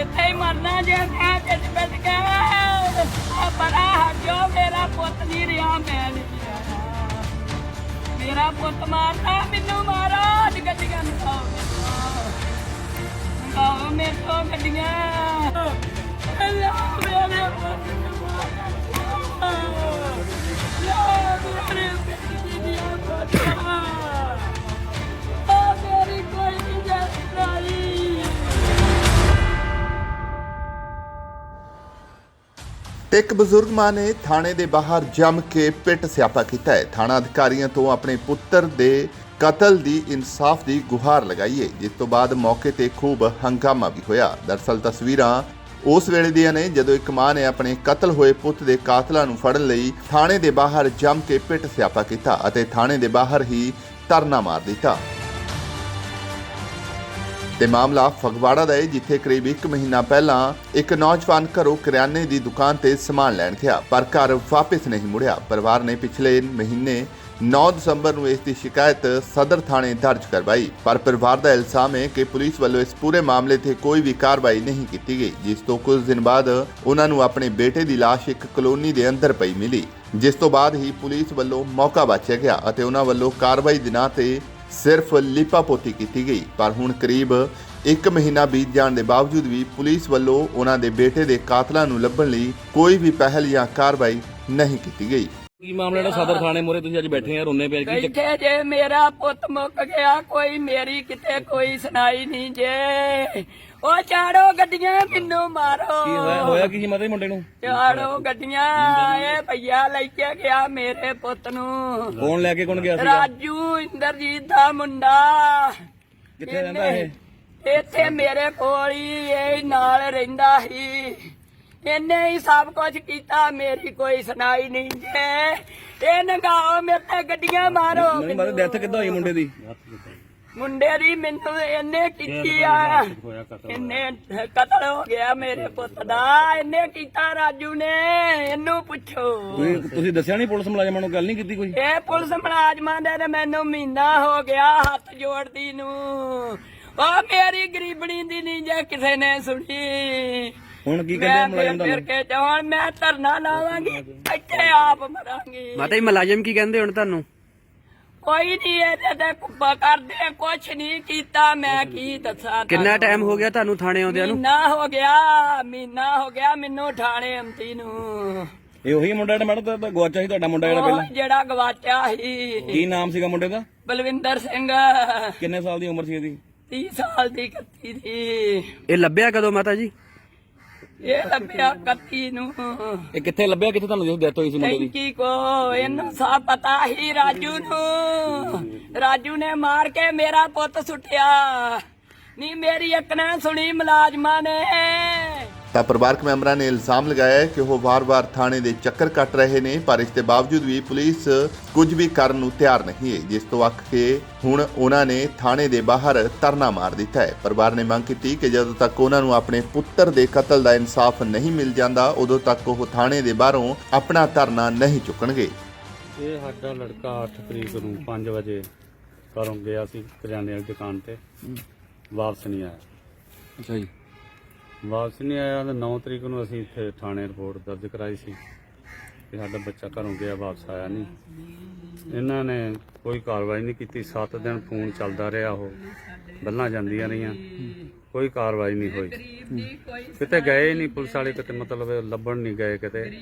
ਇੱਥੇ ਹੀ ਮਰਨਾ ਜੇ ਮੈਂ ਵਿੱਚ ਵਿੱਚ ਗਿਆ ਆ ਬੜਾ ਹੱਜੋ ਮੇਰਾ ਪੁੱਤ ਨਹੀਂ ਰਿਹਾ ਮੈਂ ਨਹੀਂ ਰਿਹਾ। ਮੇਰਾ ਪੁੱਤ ਮਾਰਦਾ, ਮੈਨੂੰ ਮਾਰੋ ਅੱਜ ਗੱਡੀਆਂ ਨੂੰ ਆਹ ਮੇਰੇ ਤੋਂ ਗੱਡੀਆਂ। ਅੱਲਾ, ਮੇਰੇ ਪੁੱਤ ਨੂੰ ਮਾਰੋ। ਇੱਕ ਬਜ਼ੁਰਗ ਮਾਂ ਨੇ ਥਾਣੇ ਦੇ ਬਾਹਰ ਜੰਮ ਕੇ ਪਿੱਟ ਸਿਆਪਾ ਕੀਤਾ ਹੈ। ਥਾਣਾ ਅਧਿਕਾਰੀਆਂ ਤੋਂ ਆਪਣੇ ਪੁੱਤਰ ਦੇ ਕਤਲ ਦੀ ਇਨਸਾਫ ਦੀ ਗੁਹਾਰ ਲਗਾਈ ਹੈ। ਜਿਸ ਤੋਂ ਬਾਅਦ ਮੌਕੇ ਤੇ ਖੂਬ ਹੰਗਾਮਾ ਵੀ ਹੋਇਆ। ਦਰਸਲ ਤਸਵੀਰਾਂ ਉਸ ਵੇਲੇ ਦੀਆਂ ਨੇ, ਜਦੋਂ ਇੱਕ ਮਾਂ ਨੇ ਆਪਣੇ ਕਤਲ ਹੋਏ ਪੁੱਤ ਦੇ ਕਾਤਲਾਂ ਨੂੰ ਫੜਨ ਲਈ ਥਾਣੇ ਦੇ ਬਾਹਰ ਜੰਮ ਕੇ ਪਿੱਟ ਸਿਆਪਾ ਕੀਤਾ ਅਤੇ ਥਾਣੇ ਦੇ ਬਾਹਰ ਹੀ ਧਰਨਾ ਮਾਰ ਦਿੱਤਾ। ਤੇ ਮਾਮਲਾ ਫਗਵਾੜਾ ਦਾ ਹੈ, ਜਿੱਥੇ ਕਰੀਬ 1 ਮਹੀਨਾ ਪਹਿਲਾਂ ਇੱਕ ਨੌਜਵਾਨ ਘਰੋਂ ਕਰਿਆਨੇ ਦੀ ਦੁਕਾਨ ਤੇ ਸਮਾਨ ਲੈਣ ਗਿਆ, ਪਰ ਘਰ ਵਾਪਸ ਨਹੀਂ ਮੁੜਿਆ। ਪਰਿਵਾਰ ਨੇ ਪਿਛਲੇ ਮਹੀਨੇ 9 ਦਸੰਬਰ ਨੂੰ ਇਸ ਦੀ ਸ਼ਿਕਾਇਤ ਸਦਰ ਥਾਣੇ ਦਰਜ ਕਰਵਾਈ, ਪਰ ਪਰਿਵਾਰ ਦਾ ਇਲਜ਼ਾਮ ਹੈ ਕਿ ਪੁਲਿਸ ਵੱਲੋਂ ਇਸ ਪੂਰੇ ਮਾਮਲੇ ਤੇ ਕੋਈ ਵੀ ਕਾਰਵਾਈ ਨਹੀਂ ਕੀਤੀ ਗਈ, ਜਿਸ ਤੋਂ ਕੁਝ ਦਿਨ ਬਾਅਦ ਉਹਨਾਂ ਨੂੰ ਆਪਣੇ ਬੇਟੇ ਦੀ ਲਾਸ਼ ਇੱਕ ਕਲੋਨੀ ਦੇ ਅੰਦਰ ਪਈ ਮਿਲੀ, ਜਿਸ ਤੋਂ ਬਾਅਦ ਹੀ ਪੁਲਿਸ ਵੱਲੋਂ ਮੌਕਾ ਵਾਚਿਆ ਗਿਆ ਅਤੇ ਉਹਨਾਂ ਵੱਲੋਂ ਕਾਰਵਾਈ ਦੇ ਨਾਂ ਤੇ ਸਿਰਫ ਲਿਪਾਪੋਤੀ ਕੀਤੀ ਗਈ, ਪਰ ਹੁਣ ਕਰੀਬ 1 ਮਹੀਨਾ ਬੀਤ ਜਾਣ ਦੇ ਬਾਵਜੂਦ ਵੀ ਪੁਲਿਸ ਵੱਲੋਂ ਉਹਨਾਂ ਦੇ ਬੇਟੇ ਦੇ ਕਾਤਲਾਂ ਨੂੰ ਲੱਭਣ ਲਈ ਕੋਈ ਵੀ ਪਹਿਲ ਜਾਂ ਕਾਰਵਾਈ ਨਹੀਂ ਕੀਤੀ ਗਈ। ਕੀ ਮਾਮਲਾ ਜਿਹੜਾ ਸਦਰ ਥਾਣੇ ਮੋਰੇ ਤੁਸੀਂ ਅੱਜ ਬੈਠੇ ਆ ਰੋਨੇ ਪਏ ਕੀ ਚੱਕ- ਬੈਠੇ ਜੇ ਮੇਰਾ ਪੁੱਤ ਮੁੱਕ ਗਿਆ ਕੋਈ ਮੇਰੀ ਕਿਤੇ ਕੋਈ ਸੁਣਾਈ ਨਹੀਂ ਜੇ। ਉਹ ਚਾੜੋ ਗੱਡੀਆਂ ਮੈਨੂੰ ਮਾਰੋ। ਕੀ ਹੋਇਆ? ਹੋਇਆ ਕੀ ਸੀ ਮਤੇ ਮੁੰਡੇ ਨੂੰ? ਚਾੜੋ ਗੱਡੀਆਂ ਇਹ ਭਈਆ ਲੈ ਕੇ ਗਿਆ ਮੇਰੇ ਪੁੱਤ ਨੂੰ। ਕੌਣ ਲੈ ਕੇ ਕੌਣ ਗਿਆ ਸੀਗਾ? ਰਾਜੂ ਇੰਦਰਜੀਤ ਦਾ ਮੁੰਡਾ। ਕਿੱਥੇ ਰਹਿੰਦਾ ਇਹ? ਇੱਥੇ ਮੇਰੇ ਕੋਲ ਹੀ ਇਹ ਨਾਲ ਰਹਿੰਦਾ ਸੀ। ਇਹਨੇ ਹੀ ਸਭ ਕੁਝ ਕੀਤਾ ਮੇਰੀ ਕੋਈ ਸੁਣਾਈ ਨਹੀਂ ਜੇ। ਇਹ ਨਗਾਓ ਮੇਰੇ ਤੇ ਗੱਡੀਆਂ ਮਾਰੋ ਨਹੀਂ ਮਤੇ ਡੈਥ ਕਿੱਦਾਂ ਹੋਈ ਮੁੰਡੇ ਦੀ? ਮੁੰਡੇ ਦੀ ਮੈਨੂੰ ਇਹਨੇ ਕੀਤੀ ਆ। ਇਹਨੇ ਕਤਲ ਹੋ ਗਿਆ ਮੇਰੇ ਪੁੱਤ ਦਾ। ਇਹਨੇ ਕੀਤਾ ਰਾਜੂ ਨੇ ਇਹਨੂੰ ਪੁੱਛੋ। ਤੁਸੀਂ ਤੁਸੀਂ ਦੱਸਿਆ ਨਹੀਂ ਪੁਲਿਸ ਮੁਲਾਜ਼ਮਾਂ ਨੂੰ ਗੱਲ ਨਹੀਂ ਕੀਤੀ ਕੋਈ? ਇਹ ਪੁਲਿਸ ਮੁਲਾਜ਼ਮਾਂ ਦੇ ਤੇ ਮੈਨੂੰ ਮਹੀਨਾ ਹੋ ਗਿਆ ਹੱਥ ਜੋੜਦੀ ਨੂੰ। ਉਹ ਮੇਰੀ ਗਰੀਬਣੀ ਦੀ ਨਹੀਂ ਜੇ ਕਿਸੇ ਨੇ ਸੁਣੀ। ਹੁਣ ਕੀ ਕਹਿੰਦੇ ਫਿਰ ਮੁਲਾਜ਼ਮ ਫਿਰ ਤੁਹਾਨੂੰ ਕੇ ਜਾਣ ਮੈਂ ਧਰਨਾ ਲਾਵਾਂਗੀ ਇੱਥੇ ਆਪ ਮਰਾਂਗੀ। ਮਾਤਾ ਜੀ ਮੁਲਾਜ਼ਮ ਕੀ ਕਹਿੰਦੇ ਹੁਣ ਤੁਹਾਨੂੰ? ਕੋਈ ਨਹੀਂ ਇਹਦੇ ਤੇ ਕੁੱਬਾ ਕਰਦੇ ਕੁਛ ਨਹੀਂ ਕੀਤਾ ਮੈਂ ਕੀ ਦੱਸਾਂ ਕਿੰਨਾ ਤੁਹਾਨੂੰ। ਟਾਈਮ ਹੋ ਗਿਆ ਤੁਹਾਨੂੰ ਥਾਣੇ ਆਉਂਦਿਆਂ ਨੂੰ? ਮਹੀਨਾ ਹੋ ਗਿਆ ਮਹੀਨਾ ਹੋ ਗਿਆ ਮੈਨੂੰ ਠਾਣੇ ਆਉਂਦੀ ਨੂੰ। ਇਹ ਉਹੀ ਮੁੰਡਾ ਜਿਹੜਾ ਮੈਡਮ ਦਾ ਗਵਾਚਾ ਸੀ ਤੁਹਾਡਾ ਮੁੰਡਾ ਜਿਹੜਾ ਉਹ ਪਹਿਲਾਂ? ਜਿਹੜਾ ਗਵਾਚਿਆ ਸੀ। ਕੀ ਨਾਮ ਸੀਗਾ ਮੁੰਡੇ ਦਾ? ਬਲਵਿੰਦਰ ਸਿੰਘ। ਕਿੰਨੇ ਸਾਲ ਦੀ ਉਮਰ ਸੀ ਇਹਦੀ? 30 ਸਾਲ ਦੀ ਕੱਤੀ ਦੀ। ਇਹ ਲੱਭਿਆ ਕਦੋਂ ਮਾਤਾ ਜੀ? ਇਹ ਲੱਭਿਆ ਕੱਤੀ ਨੂੰ। ਇਹ ਕਿੱਥੇ ਲੱਭਿਆ? ਕਿੱਥੇ ਤੁਹਾਨੂੰ ਜਦੋਂ ਡੈਥ ਹੋਈ ਸੀ ਮੁੰਡੇ ਦੀ? ਟੈਂਕੀ ਕੋ ਇਹਨੂੰ ਸਭ ਪਤਾ ਹੀ ਰਾਜੂ ਨੂੰ। ਰਾਜੂ ਨੇ ਮਾਰ ਕੇ ਮੇਰਾ ਪੁੱਤ ਸੁੱਟਿਆ। ਨਹੀਂ ਮੇਰੀ ਇੱਕ ਨਾ ਸੁਣੀ ਮੁਲਾਜ਼ਮਾਂ ਨੇ। ਤਾਂ ਪਰਿਵਾਰਕ ਮੈਂਬਰਾਂ ਨੇ ਇਲਜ਼ਾਮ ਲਗਾਇਆ ਹੈ ਕਿ ਉਹ ਵਾਰ-ਵਾਰ ਥਾਣੇ ਦੇ ਚੱਕਰ ਕੱਟ ਰਹੇ ਨੇ ਪਰ ਇਸ ਦੇ ਬਾਵਜੂਦ ਵੀ ਪੁਲਿਸ ਕੁਝ ਵੀ ਕਰਨ ਨੂੰ ਤਿਆਰ ਨਹੀਂ ਹੈ ਜਿਸ ਤੋਂ ਅੱਕ ਕੇ ਹੁਣ ਉਹਨਾਂ ਨੇ ਥਾਣੇ ਦੇ ਬਾਹਰ ਧਰਨਾ ਮਾਰ ਦਿੱਤਾ ਹੈ। ਪਰਿਵਾਰ ਨੇ ਮੰਗ ਕੀਤੀ ਕਿ ਜਦੋਂ ਤੱਕ ਉਹਨਾਂ ਨੂੰ ਆਪਣੇ ਪੁੱਤਰ ਦੇ ਕਤਲ ਦਾ ਇਨਸਾਫ ਨਹੀਂ ਮਿਲ ਜਾਂਦਾ ਉਦੋਂ ਤੱਕ ਉਹ ਥਾਣੇ ਦੇ ਬਾਹਰੋਂ ਆਪਣਾ ਧਰਨਾ ਨਹੀਂ ਚੁੱਕਣਗੇ। ਇਹ ਸਾਡਾ ਲੜਕਾ 8 ਤਰੀਕ ਨੂੰ 5 ਵਜੇ ਘਰੋਂ ਗਿਆ ਸੀ ਕਰਿਆਨੇ ਵਾਲੀ ਦੁਕਾਨ ਤੇ। ਵਾਪਸ ਨਹੀਂ ਆਇਆ। ਅੱਛਾ ਜੀ। ਵਾਪਸ ਨਹੀਂ ਆਇਆ ਤੇ 9 ਤਰੀਕ ਨੂੰ ਅਸੀਂ ਇੱਥੇ ਥਾਣੇ ਰਿਪੋਰਟ ਦਰਜ ਕਰਾਈ ਸੀ ਕਿ ਸਾਡਾ ਬੱਚਾ ਘਰੋਂ ਗਿਆ, ਵਾਪਸ ਆਇਆ ਨਹੀਂ। ਇਹਨਾਂ ਨੇ ਕੋਈ ਕਾਰਵਾਈ ਨਹੀਂ ਕੀਤੀ। 7 ਦਿਨ ਫੋਨ ਚੱਲਦਾ ਰਿਹਾ ਉਹ। ਬੱਲਾਂ ਜਾਂਦੀਆਂ ਰਹੀਆਂ। ਕੋਈ ਕਾਰਵਾਈ ਨਹੀਂ ਹੋਈ। ਕਿਤੇ ਗਏ ਨਹੀਂ ਪੁਲਿਸ ਵਾਲੇ, ਕਿਤੇ ਮਤਲਬ ਲੱਭਣ ਨਹੀਂ ਗਏ ਕਿਤੇ।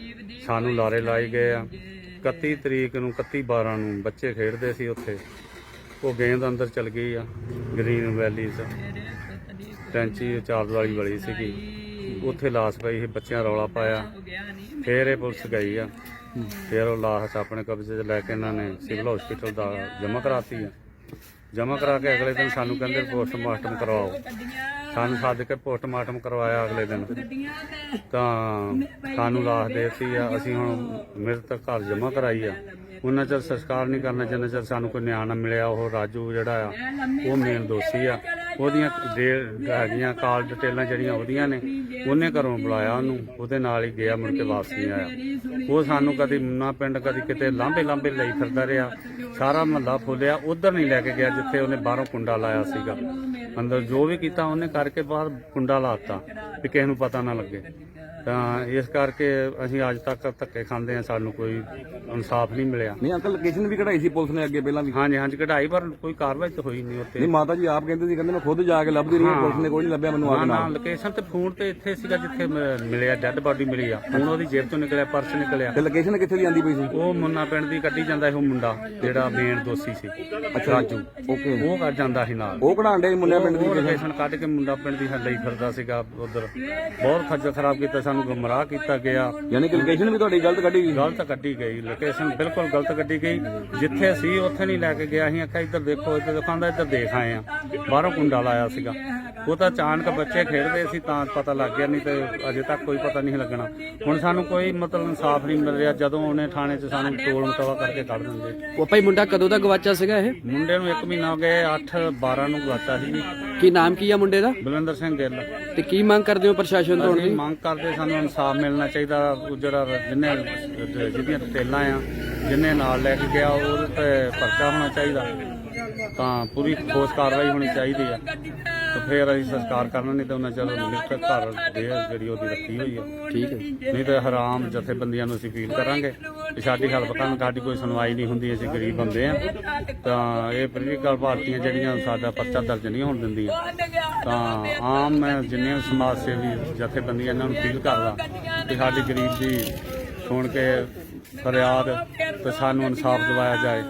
ਸਾਨੂੰ ਲਾਰੇ ਲਾਈ ਗਏ ਆ। 31 ਤਰੀਕ ਨੂੰ 31 12 ਨੂੰ ਬੱਚੇ ਖੇਡਦੇ ਸੀ ਉੱਥੇ। ਉਹ ਗੇਂਦ ਅੰਦਰ ਚਲ ਗਈ ਆ, ਗ੍ਰੀਨ ਵੈਲੀ 'ਚ ਟੈਂਚੀ ਚਾਰ ਵਾਲੀ ਵਾਲੀ ਸੀਗੀ। ਉੱਥੇ ਲਾਸ ਪਈ ਸੀ, ਬੱਚਿਆਂ ਰੌਲਾ ਪਾਇਆ। ਫੇਰ ਇਹ ਪੁਲਿਸ ਗਈ ਆ। ਫੇਰ ਉਹ ਲਾਸ਼ ਆਪਣੇ ਕਬਜ਼ੇ 'ਚ ਲੈ ਕੇ ਇਹਨਾਂ ਨੇ ਸਿਵਲ ਹਸਪੀਟਲ ਦਾ ਜਮ੍ਹਾਂ ਕਰਾਤੀ ਆ। ਜਮ੍ਹਾਂ ਕਰਾ ਕੇ ਅਗਲੇ ਦਿਨ ਸਾਨੂੰ ਕਹਿੰਦੇ ਪੋਸਟਮਾਰਟਮ ਕਰਵਾਓ। ਸਾਨੂੰ ਸੱਦ ਕੇ ਪੋਸਟਮਾਰਟਮ ਕਰਵਾਇਆ ਅਗਲੇ ਦਿਨ। ਤਾਂ ਸਾਨੂੰ ਲਾਸ਼ ਦੇਤੀ ਆ। ਅਸੀਂ ਹੁਣ ਮ੍ਰਿਤਕ ਘਰ ਜਮ੍ਹਾਂ ਕਰਾਈ ਆ। ਉਹਨਾਂ ਚਿਰ ਸੰਸਕਾਰ ਨਹੀਂ ਕਰਨਾ, ਜਿੰਨਾ ਚਿਰ ਸਾਨੂੰ ਕੋਈ ਨਿਆਂ ਨਾ ਮਿਲਿਆ, ਉਹ ਰਾਜੂ ਜਿਹੜਾ ਆ, ਉਹ ਮੇਨ ਦੋਸ਼ੀ ਆ। ਉਹਦੀਆਂ ਦੇ ਹੈਗੀਆਂ ਕਾਲ ਡਿਟੇਲਾਂ ਜਿਹੜੀਆਂ ਉਹਦੀਆਂ ਨੇ, ਉਹਨੇ ਘਰੋਂ ਬੁਲਾਇਆ ਉਹਨੂੰ, ਉਹਦੇ ਨਾਲ ਹੀ ਗਿਆ ਮੁੜ ਕੇ ਵਾਪਸ ਨਹੀਂ ਆਇਆ। ਉਹ ਸਾਨੂੰ ਕਦੀ ਮੁੰਨਾ ਪਿੰਡ, ਕਦੀ ਕਿਤੇ ਲਾਂਬੇ ਲਾਂਬੇ ਲਈ ਫਿਰਦਾ ਰਿਹਾ। ਸਾਰਾ ਮਹੱਲਾ ਫੁੱਲਿਆ, ਉਧਰ ਨਹੀਂ ਲੈ ਕੇ ਗਿਆ ਜਿੱਥੇ ਉਹਨੇ ਬਾਹਰੋਂ ਕੁੰਡਾ ਲਾਇਆ ਸੀਗਾ। ਅੰਦਰ ਜੋ ਵੀ ਕੀਤਾ ਉਹਨੇ ਕਰਕੇ ਬਾਹਰ ਕੁੰਡਾ ਲਾਤਾ ਵੀ ਕਿਸੇ ਨੂੰ ਪਤਾ ਨਾ ਲੱਗੇ। ਤਾਂ ਇਸ ਕਰਕੇ ਅਸੀਂ ਅੱਜ ਤੱਕ ਧੱਕੇ ਖਾਂਦੇ ਆ ਸਾਨੂੰ ਕੋਈ ਇਨਸਾਫ ਨਹੀਂ ਮਿਲਿਆ। ਨਹੀਂ ਅੰਕਲ ਲੋਕੇਸ਼ਨ ਵੀ ਕਢਾਈ ਸੀ ਪੁਲਿਸ ਨੇ ਅੱਗੇ ਪਹਿਲਾਂ ਵੀ? ਹਾਂਜੀ ਹਾਂਜੀ ਕਢਾਈ ਪਰ ਕੋਈ ਕਾਰਵਾਈ ਤਾਂ ਹੋਈ ਨਹੀਂ ਉੱਤੇ ਨਹੀਂ ਮਾਤਾ ਜੀ ਆਪ ਕਹਿੰਦੇ ਸੀ ਕਹਿੰਦੇ ਮੈਂ ਖੁਦ ਜਾ ਕੇ ਲੱਭਦੀ ਰਹੀ ਪੁਲਿਸ ਨੇ ਕੋਈ ਨਹੀਂ ਲੱਭਿਆ ਮੈਨੂੰ ਆ ਨਾ ਕੇ ਨਾ ਨਾਲ। ਲੋਕੇਸ਼ਨ ਤੇ ਫੋਨ ਤੇ ਇੱਥੇ ਸੀਗਾ ਜਿੱਥੇ ਮ- ਮਿਲਿਆ ਡੈੱਡ ਬਾਡੀ ਮਿਲੀ ਆ। ਹੁਣ ਉਹਦੀ ਜੇਬ ਤੋਂ ਨਿਕਲਿਆ ਪਰਸ ਨਿਕਲਿਆ। ਤੇ ਲੋਕੇਸ਼ਨ ਕਿੱਥੇ ਦੀ ਆਂਦੀ ਪਈ ਸੀ? ਉਹ ਮੁੰਨਾ ਪਿੰਡ ਦੀ ਕੱਢੀ ਜਾਂਦਾ ਉਹ ਮੁੰਡਾ ਜਿਹੜਾ ਮੇਨ ਦੋਸ਼ੀ ਸੀ ਰਾਜੂ। ਓਕੇ। ਉਹ ਕੱਢ ਜਾਂਦਾ ਸੀ ਨਾਲ। ਉਹ ਕਢਾਣ ਮੁੰਡਿਆਂ ਪਿੰਡ ਦੀ ਉਹ ਲੋਕੇਸ਼ਨ ਕੱਢ ਕੇ ਮੁੰਡਾ ਪਿੰਡ ਦੀ ਹੱਲੇ ਹੀ ਫਿਰਦਾ ਸੀਗਾ ਉਧਰ। ਬਹੁਤ ਖੱਜਲ ਖਰਾਬ ਕੀਤਾ ਸਾਨੂੰ। ਗੁੰਮਰਾਹ ਕੀਤਾ ਗਿਆ। ਯਾਨੀ ਕਿ ਲੋਕੇਸ਼ਨ ਵੀ ਤੁਹਾਡੀ ਗਲਤ ਕੱਢੀ ਗਈ। ਗਲਤ ਕੱਢੀ ਗਈ। ਲੋਕੇਸ਼ਨ ਬਿਲਕੁਲ ਗਲਤ ਕੱਢੀ ਗਈ। ਜਿੱਥੇ ਸੀ ਉੱਥੇ ਨਹੀਂ ਲੈ ਕੇ ਗਿਆ ਅਸੀਂ ਆਖਿਆ ਇੱਧਰ ਦੇਖੋ ਇੱਧਰ ਆਂਦਾ ਇੱਧਰ ਦੇਖ ਆਏ ਆ। ਬਾਹਰੋਂ ਕੁੰਡਾ ਲਾਇਆ ਸੀਗਾ। ਉਹ ਤਾਂ ਅਚਾਨਕ ਬੱਚੇ ਖੇਡਦੇ ਸੀ ਤਾਂ ਪਤਾ ਲੱਗ ਗਿਆ ਨਹੀਂ ਤੇ ਅਜੇ ਤੱਕ ਕੋਈ ਪਤਾ ਨਹੀਂ ਲੱਗਣਾ। ਹੁਣ ਸਾਨੂੰ ਕੋਈ ਮਤਲਬ ਇਨਸਾਫ ਨਹੀਂ ਮਿਲ ਰਿਹਾ। ਜਦੋਂ ਉਹਨੇ ਥਾਣੇ 'ਚ ਸਾਨੂੰ ਟੋਲ ਮਟਵਾ ਕਰਕੇ ਕੱਢ ਦਿੰਦੇ। ਉਹ ਭਾਈ ਮੁੰਡਾ ਕਦੋਂ ਦਾ ਗਵਾਚਾ ਸੀਗਾ ਇਹ? ਮੁੰਡੇ ਨੂੰ 1 ਮਹੀਨਾ ਹੋ ਗਿਆ 8 12 ਨੂੰ ਗਵਾਚਾ ਸੀ ਕੀ ਨਾਮ ਕੀ ਆ ਮੁੰਡੇ ਦਾ? ਬਲਵਿੰਦਰ ਸਿੰਘ ਗਿੱਲ। ਤੇ ਕੀ ਮੰਗ ਕਰਦੇ ਹੋ ਪ੍ਰਸ਼ਾਸਨ ਤੋਂ ਅਸੀਂ ਮੰਗ ਕਰਦੇ ਸਾਨੂੰ ਇਨਸਾਫ ਮਿਲਣਾ ਚਾਹੀਦਾ। ਉਹ ਜਿਹੜਾ ਜਿਹਨੇ ਜਿਹਦੀਆਂ ਡਿਟੇਲਾਂ ਆ ਜਿਹਨੇ ਨਾਲ ਲੈ ਕੇ ਗਿਆ ਉਹਦੇ ਤੇ ਪਰਚਾ ਹੋਣਾ ਚਾਹੀਦਾ। ਤਾਂ ਪੂਰੀ ਠੋਸ ਕਾਰਵਾਈ ਹੋਣੀ ਚਾਹੀਦੀ ਆ। ਤੇ ਫਿਰ ਅਸੀਂ ਸੰਸਕਾਰ ਕਰਨਾ ਨਹੀਂ ਤਾਂ ਉਹਨਾਂ ਚਿਰ ਲਿਖਤ ਘਰ ਦੇ ਜਿਹੜੀ ਉਹਦੀ ਰੱਖੀ ਹੋਈ ਆ। ਠੀਕ ਹੈ। ਨਹੀਂ ਤਾਂ ਹਰਾਮ ਜਥੇਬੰਦੀਆਂ ਨੂੰ ਅਸੀਂ ਅਪੀਲ ਕਰਾਂਗੇ ਕਿ ਸਾਡੀ ਹੈਲਪ ਕਰਨ ਸਾਡੀ ਕੋਈ ਸੁਣਵਾਈ ਨਹੀਂ ਹੁੰਦੀ ਅਸੀਂ ਗਰੀਬ ਬੰਦੇ ਆ। ਤਾਂ ਇਹ ਪੋਲੀਟੀਕਲ ਪਾਰਟੀਆਂ ਜਿਹੜੀਆਂ ਸਾਡਾ ਪਰਚਾ ਦਰਜ ਨਹੀਂ ਹੋਣ ਦਿੰਦੀਆਂ। ਤਾਂ ਆਮ ਮੈਂ ਜਿੰਨੇ ਵੀ ਸਮਾਜ ਸੇਵੀ ਜਥੇਬੰਦੀਆਂ ਇਹਨਾਂ ਨੂੰ ਅਪੀਲ ਕਰਦਾ ਕਿ ਸਾਡੀ ਗਰੀਬ ਦੀ ਸੁਣ ਕੇ ਫਰਿਆਦ ਤੇ ਸਾਨੂੰ ਇਨਸਾਫ ਦਿਵਾਇਆ ਜਾਏ।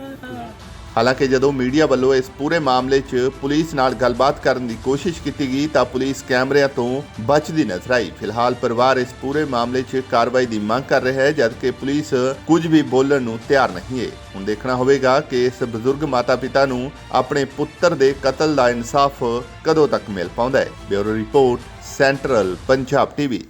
ਹਾਲਾਂਕਿ ਜਦੋਂ ਮੀਡੀਆ ਵੱਲੋਂ ਇਸ ਪੂਰੇ ਮਾਮਲੇ 'ਚ ਪੁਲਿਸ ਨਾਲ ਗੱਲਬਾਤ ਕਰਨ ਦੀ ਕੋਸ਼ਿਸ਼ ਕੀਤੀ ਗਈ ਤਾਂ ਪੁਲਿਸ ਕੈਮਰਿਆਂ ਤੋਂ ਬਚਦੀ ਨਜ਼ਰ ਆਈ। ਫਿਲਹਾਲ ਪਰਿਵਾਰ ਇਸ ਪੂਰੇ ਮਾਮਲੇ 'ਚ ਕਾਰਵਾਈ ਦੀ ਮੰਗ ਕਰ ਰਿਹਾ ਹੈ, ਜਦਕਿ ਪੁਲਿਸ ਕੁਝ ਵੀ ਬੋਲਣ ਨੂੰ ਤਿਆਰ ਨਹੀਂ ਹੈ। ਹੁਣ ਦੇਖਣਾ ਹੋਵੇਗਾ ਕਿ ਇਸ ਬਜ਼ੁਰਗ ਮਾਤਾ-ਪਿਤਾ ਨੂੰ ਆਪਣੇ ਪੁੱਤਰ ਦੇ ਕਤਲ ਦਾ ਇਨਸਾਫ ਕਦੋਂ ਤੱਕ ਮਿਲ ਪਾਉਂਦਾ ਹੈ। Bureau report, central Punjab TV.